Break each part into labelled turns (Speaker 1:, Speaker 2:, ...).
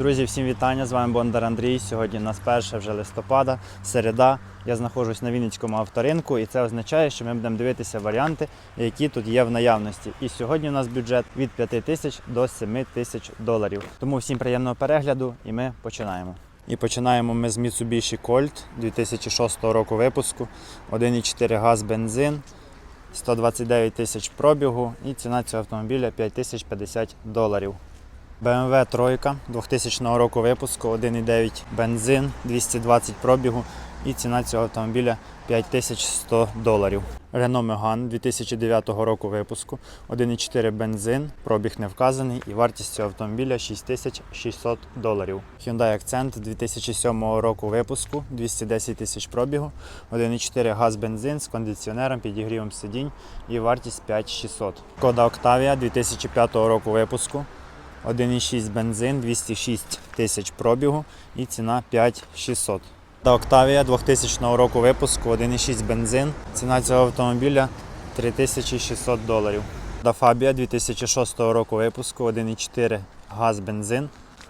Speaker 1: Друзі, всім вітання! З вами Бондар Андрій. Сьогодні у нас 1 вже листопада, середа. Я знаходжусь на Вінницькому авторинку, і це означає, що ми будемо дивитися варіанти, які тут є в наявності. І сьогодні у нас бюджет від 5 тисяч до 7 тисяч доларів. Тому всім приємного перегляду і ми починаємо. І починаємо ми з Mitsubishi Colt 2006 року випуску, 1,4 газ бензин. 129 тисяч пробігу і ціна цього автомобіля 5050 доларів. BMW тройка 2000 року випуску, 1,9 бензин, 220 пробігу і ціна цього автомобіля 5100 доларів. Renault Megane 2009 року випуску, 1,4 бензин, пробіг не вказаний і вартість цього автомобіля 6600 доларів. Hyundai Accent 2007 року випуску, 210 тисяч пробігу, 1,4 газ бензин з кондиціонером, підігрівом сидінь і вартість 5600. Кода Octavia 2005 року випуску, 1,6 бензин, 206 тисяч пробігу і ціна 5600. Та Octavia 2000 року випуску, 1,6 бензин. Ціна цього автомобіля 3600 доларів. Та Fabia 2006 року випуску, 1,4 газ бензин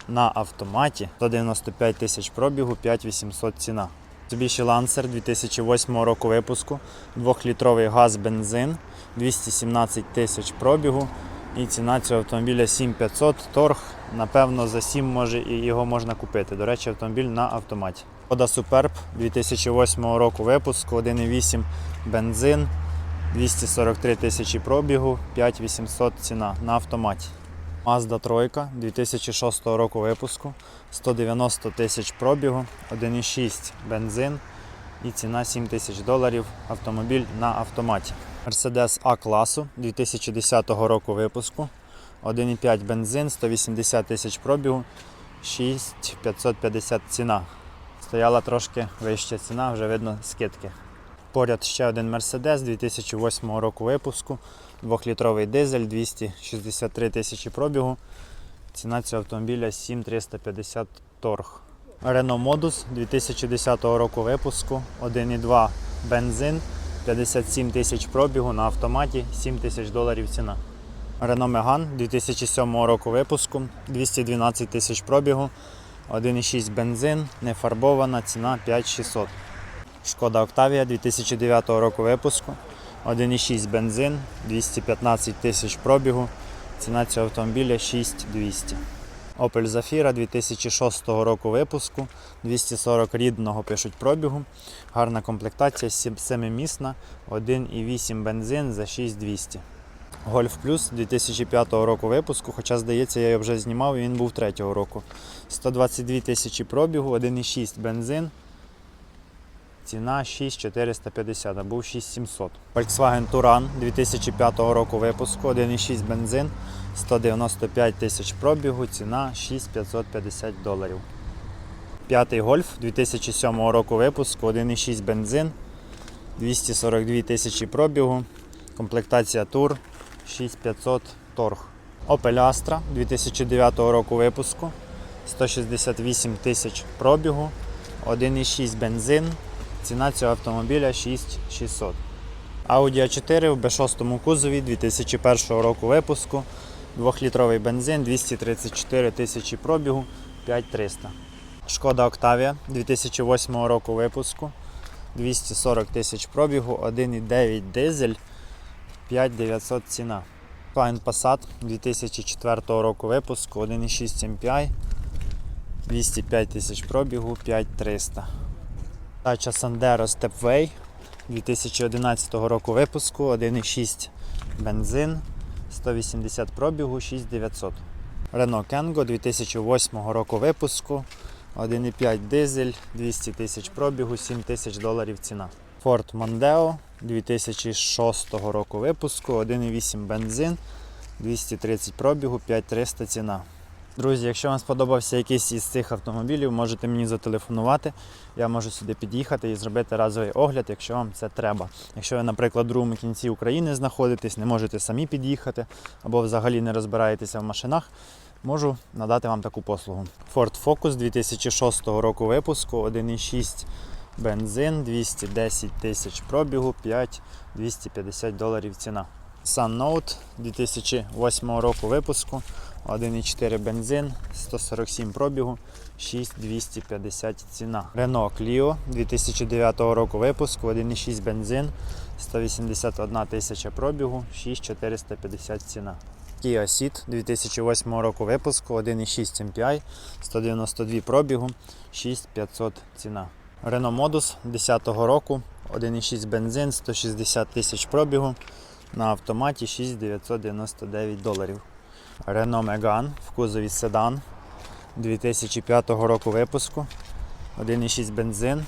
Speaker 1: на автоматі, 195 тисяч пробігу, 5800 ціна. Mitsubishi Lancer 2008 року випуску, 2-літровий газ бензин, 217 тисяч пробігу. І ціна цього автомобіля 7500 торг. Напевно, за 7 може і його можна купити. До речі, автомобіль на автоматі. Шkoda Superb 2008 року випуску, 1,8 бензин, 243 тисячі пробігу, 5800 ціна на автоматі. Mazda 3 2006 року випуску, 190 тисяч пробігу, 1,6 бензин і ціна 7 тисяч доларів. Автомобіль на автоматі. Mercedes А класу 2010 року випуску, 1,5 бензин, 180 тисяч пробігу, 6550 ціна. Стояла трошки вища ціна, вже видно скидки. Поряд ще один Mercedes 2008 року випуску, 2-літровий дизель, 263 тисячі пробігу. Ціна цього автомобіля 7350 торг. Renault Modus 2010 року випуску, 1,2 бензин, 57 тисяч пробігу на автоматі, 7 тисяч доларів ціна. Renault Megane 2007 року випуску, 212 тисяч пробігу, 1,6 бензин, не фарбована, ціна 5600. Шкода Octavia 2009 року випуску, 1,6 бензин, 215 тисяч пробігу, ціна цього автомобіля 6200. Opel Zafira 2006 року випуску, 240 рідного пишуть пробігу, гарна комплектація, 7-місна, 1,8 бензин за 6200. Golf Plus 2005 року випуску, хоча, здається, я його вже знімав і він був 3 року. 122 тисячі пробігу, 1,6 бензин. Ціна 6450, а був 6700. Volkswagen Touran 2005 року випуску, 1,6 бензин, 195 тисяч пробігу, ціна 6550 доларів. П'ятий Golf 2007 року випуску, 1,6 бензин, 242 тисячі пробігу, комплектація Tour 6500 торг. Opel Astra 2009 року випуску, 168 тисяч пробігу, 1,6 бензин. Ціна цього автомобіля 6600. Audi A4 в B6 кузові 2001 року випуску. 2-літровий бензин, 234 тисячі пробігу, 5300. Шкода Octavia 2008 року випуску. 240 тисяч пробігу, 1,9 дизель, 5900 ціна. Fine Passat 2004 року випуску, 1,6 MPI, 205 тисяч пробігу, 5300. Тача Sandero Stepway 2011 року випуску, 1,6 бензин, 180 пробігу, 6900. Renault Kangoo 2008 року випуску, 1,5 дизель, 200 тисяч пробігу, 7 тисяч доларів ціна. Ford Mondeo 2006 року випуску, 1,8 бензин, 230 пробігу, 5300 ціна. Друзі, якщо вам сподобався якийсь із цих автомобілів, можете мені зателефонувати. Я можу сюди під'їхати і зробити разовий огляд, якщо вам це треба. Якщо ви, наприклад, в другому кінці України знаходитесь, не можете самі під'їхати або взагалі не розбираєтеся в машинах, можу надати вам таку послугу. Ford Focus 2006 року випуску, 1,6 бензин, 210 тисяч пробігу, 5 250 доларів ціна. Sun Note 2008 року випуску, 1,4 бензин, 147 пробігу, 6250 ціна. Renault Clio 2009 року випуску, 1,6 бензин, 181 тисяча пробігу, 6450 ціна. Kia Ceed 2008 року випуску, 1,6 MPI, 192 пробігу, 6500 ціна. Renault Modus 10 року, 1,6 бензин, 160 тисяч пробігу, на автоматі 6999 доларів. Renault Megane в кузові седан 2005 року випуску, 1,6 бензин,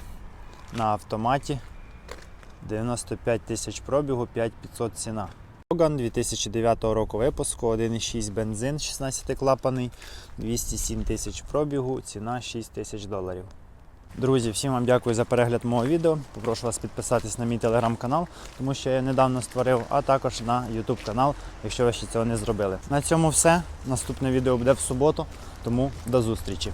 Speaker 1: на автоматі 95 тисяч пробігу, 5500 ціна. Logan 2009 року випуску, 1,6 бензин 16 клапаний, 207 тисяч пробігу, ціна 6 тисяч доларів. Друзі, всім вам дякую за перегляд мого відео. Попрошу вас підписатись на мій телеграм-канал, тому що я недавно створив, а також на YouTube канал, якщо ви ще цього не зробили. На цьому все. Наступне відео буде в суботу, тому до зустрічі.